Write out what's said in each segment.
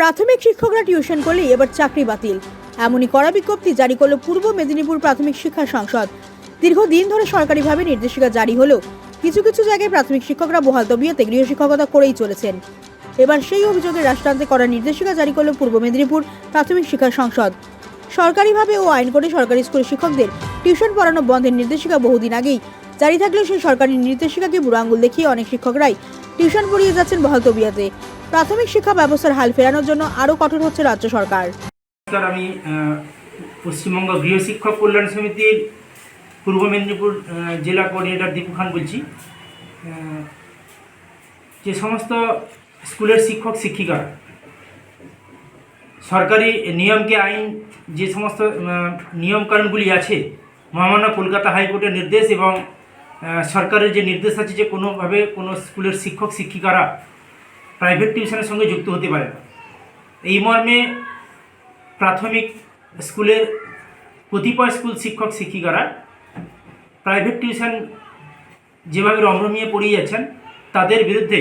প্রাথমিক শিক্ষকরা টিউশন করলে এবার চাকরি বাতিল। এমনই কড়া বিজ্ঞপ্তি জারি করল পূর্ব মেদিনীপুর প্রাথমিক শিক্ষা সংসদ। দীর্ঘদিন ধরে সরকারিভাবে নির্দেশিকা জারি হলেও কিছু কিছু জায়গায় প্রাথমিক শিক্ষকরা বহাল তবিয়তে গৃহ শিক্ষকতা করেই চলেছেন। এবার সেই অভিযোগে রাষ্ট্রান্তে করা নির্দেশিকা জারি করল পূর্ব মেদিনীপুর প্রাথমিক শিক্ষা সংসদ। সরকারিভাবে ও আইন করে সরকারি স্কুল শিক্ষকদের টিউশন পড়ানো বন্ধের নির্দেশিকা বহুদিন আগেই জারি থাকলেও সেই সরকারি নির্দেশিকাকে বুড়ো আঙুল দেখিয়ে অনেক শিক্ষকরাই টিউশন পড়িয়ে যাচ্ছেন বহাল তবিয়াতে। প্রাথমিক শিক্ষা ব্যবস্থার হাল ফেরানোর জন্য আরও কঠোর হচ্ছে রাজ্য সরকার। আমি পশ্চিমবঙ্গ গৃহশিক্ষক কল্যাণ সমিতির পূর্ব মেদিনীপুর জেলা কোঅর্ডিনেটর দীপু খান বলছি। যে সমস্ত স্কুলের শিক্ষক, শিক্ষিকা, সরকারি নিয়মকে আইন, যে সমস্ত নিয়মকানুনগুলি আছে, মহামান্য কলকাতা হাইকোর্টের নির্দেশ এবং সরকারের যে নির্দেশ আছে যে কোনোভাবে কোনো স্কুলের শিক্ষক, শিক্ষিকারা প্রাইভেট টিউশনের সঙ্গে যুক্ত হতে পারে। এই মর্মে প্রাথমিক স্কুলের কতিপয় স্কুল শিক্ষক, শিক্ষিকারা প্রাইভেট টিউশন যেভাবে রমরমিয়ে পড়িয়ে যাচ্ছেন, তাদের বিরুদ্ধে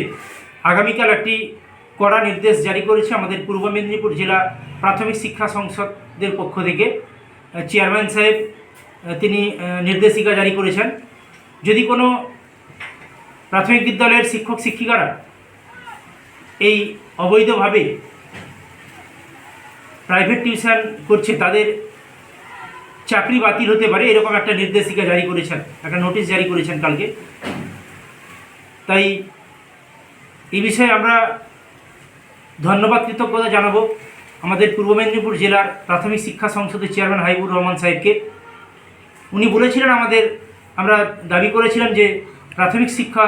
আগামীকাল একটি কড়া নির্দেশ জারি করেছে আমাদের পূর্ব মেদিনীপুর জেলা প্রাথমিক শিক্ষা সংসদের পক্ষ থেকে। চেয়ারম্যান সাহেব, তিনি নির্দেশিকা জারি করেছেন। যদি কোনো প্রাথমিক বিদ্যালয়ের শিক্ষক, শিক্ষিকারা এই অবৈধভাবে প্রাইভেট টিউশন করছে, তাদের চাকরি বাতিল হতে পারে, এরকম একটা নির্দেশিকা জারি করেছেন, একটা নোটিশ জারি করেছেন কালকে। তাই এই বিষয়ে আমরা ধন্যবাদ, কৃতজ্ঞতা জানাব আমাদের পূর্ব মেদিনীপুর জেলার প্রাথমিক শিক্ষা সংসদের চেয়ারম্যান হাইবুর রহমান সাহেবকে। উনি বলেছিলেন আমাদের, আমরা দাবি করেছিলাম যে প্রাথমিক শিক্ষা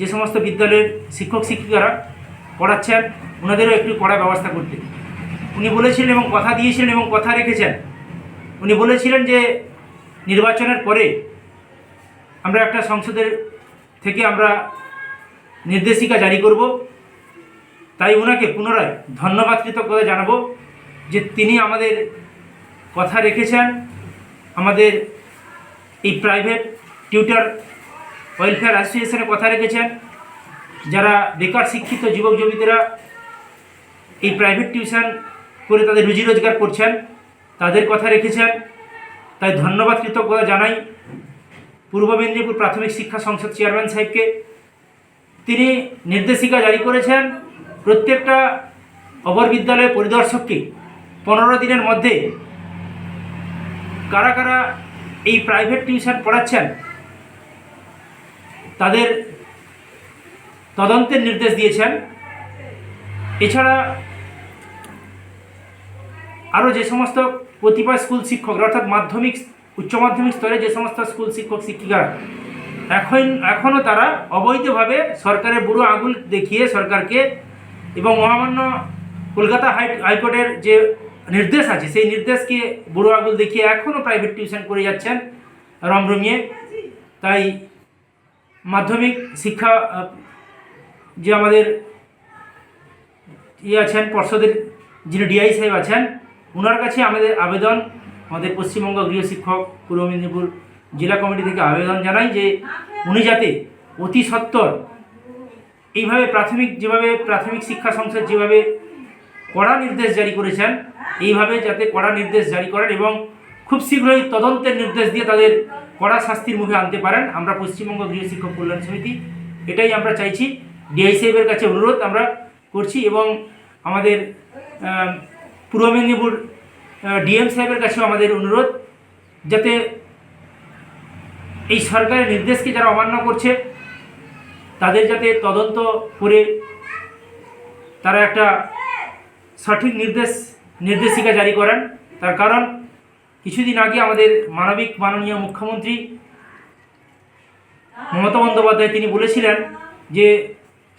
যে সমস্ত বিদ্যালয়ের শিক্ষক শিক্ষিকারা পড়াচ্ছেন, ওনাদেরও একটু কড়া ব্যবস্থা করতে। উনি বলেছিলেন এবং কথা দিয়েছিলেন এবং কথা রেখেছেন। উনি বলেছিলেন যে, নির্বাচনের পরে আমরা একটা সংসদের থেকে আমরা নির্দেশিকা জারি করব। তাই ওনাকে পুনরায় ধন্যবাদ কৃতজ্ঞতা জানাব যে তিনি আমাদের কথা রেখেছেন, আমাদের এই প্রাইভেট টিউটার ওয়েলফেয়ার অ্যাসোসিয়েশনের কথা রেখেছেন। যারা বেকার শিক্ষিত যুবক যুবতীরা এই প্রাইভেট টিউশন করে তাদের রুজি রোজগার করছেন, তাদের কথা রেখেছেন, তাই ধন্যবাদ কৃতজ্ঞতা জানাই পূর্ব মেদিনীপুর প্রাথমিক শিক্ষা সংসদ চেয়ারম্যান সাহেবকে। তিনি নির্দেশিকা জারি করেছেন প্রত্যেকটা অবর বিদ্যালয় পরিদর্শককে পনেরো দিনের মধ্যে কারা কারা এই প্রাইভেট টিউশন পড়াচ্ছেন, তাদের তদন্তের নির্দেশ দিয়েছেন। এছাড়া আরও যে সমস্ত কতিপয় স্কুল শিক্ষক অর্থাৎ মাধ্যমিক, উচ্চ মাধ্যমিক স্তরে যে সমস্ত স্কুল শিক্ষক শিক্ষিকারা এখন, এখনও তারা অবৈধভাবে সরকারের বুড়ো আঙুল দেখিয়ে সরকারকে এবং মহামান্য কলকাতা হাই, হাইকোর্টের যে নির্দেশ আছে, সেই নির্দেশকে বুড়ো আঙুল দেখিয়ে এখনও প্রাইভেট টিউশন করে যাচ্ছেন রমরমিয়ে। তাই মাধ্যমিক শিক্ষা যে আমাদের ইয়ে আছেন, পর্ষদের যিনি ডিআই সাহেব আছেন ওনার কাছে আমাদের আবেদন, আমাদের পশ্চিমবঙ্গ গৃহশিক্ষক পূর্ব মেদিনীপুর জেলা কমিটি থেকে আবেদন জানাই যে উনি যাতে অতি সত্বর এইভাবে প্রাথমিক যেভাবে প্রাথমিক শিক্ষা সংসদ যেভাবে কড়া নির্দেশ জারি করেছেন, এইভাবে যাতে কড়া নির্দেশ জারি করেন এবং খুব শীঘ্রই তদন্তের নির্দেশ দিয়ে তাদের কড়া শাস্তির মুখে আনতে পারেন। আমরা পশ্চিমবঙ্গ গৃহশিক্ষক কল্যাণ সমিতি, এটাই আমরা চাইছি। ডিআই সাহেবের কাছে অনুরোধ আমরা করছি এবং আমাদের পূর্ব মেদিনীপুর ডিএম সাহেবের কাছেও আমাদের অনুরোধ যাতে এই সরকারের নির্দেশকে যারা অমান্য করছে, তাদের যাতে তদন্ত করে তারা একটা সঠিক নির্দেশ, নির্দেশিকা জারি করেন। তার কারণ, কিছুদিন আগে আমাদের মানবিক মাননীয় মুখ্যমন্ত্রী মমতা বন্দ্যোপাধ্যায় তিনি বলেছিলেন যে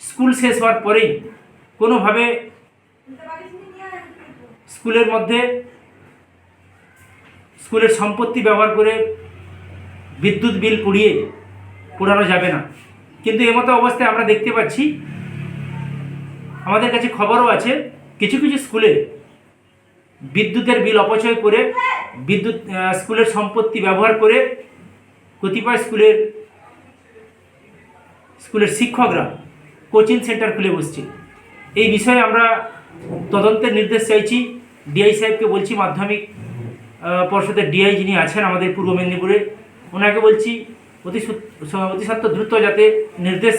স্কুল শেষ হওয়ার পরেই কোনোভাবে স্কুলের মধ্যে স্কুলের সম্পত্তি ব্যবহার করে বিদ্যুৎ বিল পুড়িয়ে পোড়ানো যাবে না। কিন্তু এমতো অবস্থায় আমরা দেখতে পাচ্ছি, আমাদের কাছে খবরও আছে, কিছু কিছু স্কুলে বিদ্যুতের বিল অপচয় করে বিদ্যুৎ স্কুলের সম্পত্তি ব্যবহার করে কতিপয় স্কুলের স্কুলের শিক্ষকরা কোচিং সেন্টার খুলে বসছে। এই বিষয়ে আমরা তদন্তের নির্দেশ চাইছি। ডিআই সাহেবকে বলছি, মাধ্যমিক পর্ষদের ডিআই যিনি আছেন আমাদের পূর্ব মেদিনীপুরে, ওনাকে বলছি, অতি অতি সত্ত্বর দ্রুত যাতে নির্দেশ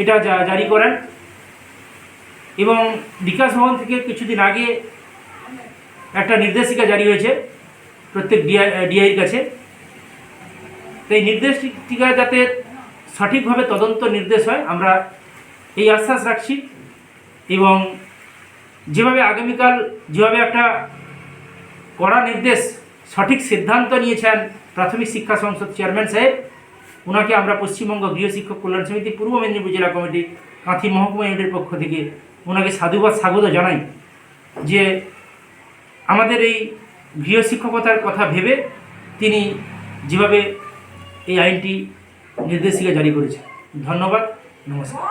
এটা জারি করেন। এবং বিকাশ ভবন থেকে কিছুদিন আগে একটা নির্দেশিকা জারি হয়েছে প্রত্যেক ডিআই ডিআইয়ের কাছে। তো এই নির্দেশিকা যাতে সঠিকভাবে তদন্ত নির্দেশ হয়, আমরা এই আশ্বাস রাখছি এবং যেভাবে আগামীকাল যেভাবে একটা কড়া নির্দেশ, সঠিক সিদ্ধান্ত নিয়েছেন প্রাথমিক শিক্ষা সংসদ চেয়ারম্যান সাহেব ওনাকে আমরা পশ্চিমবঙ্গ গৃহ শিক্ষক কল্যাণ সমিতি, পূর্ব মেদিনীপুর জেলা কমিটি, কাঁথি মহকুমা ইউনিটের পক্ষ থেকে ওনাকে সাধুবাদ, স্বাগত জানাই যে আমাদের এই গৃহ শিক্ষকতার কথা ভেবে তিনি যেভাবে এই আইনটি নির্দেশিকা জারি করেছে। ধন্যবাদ নমস্কার।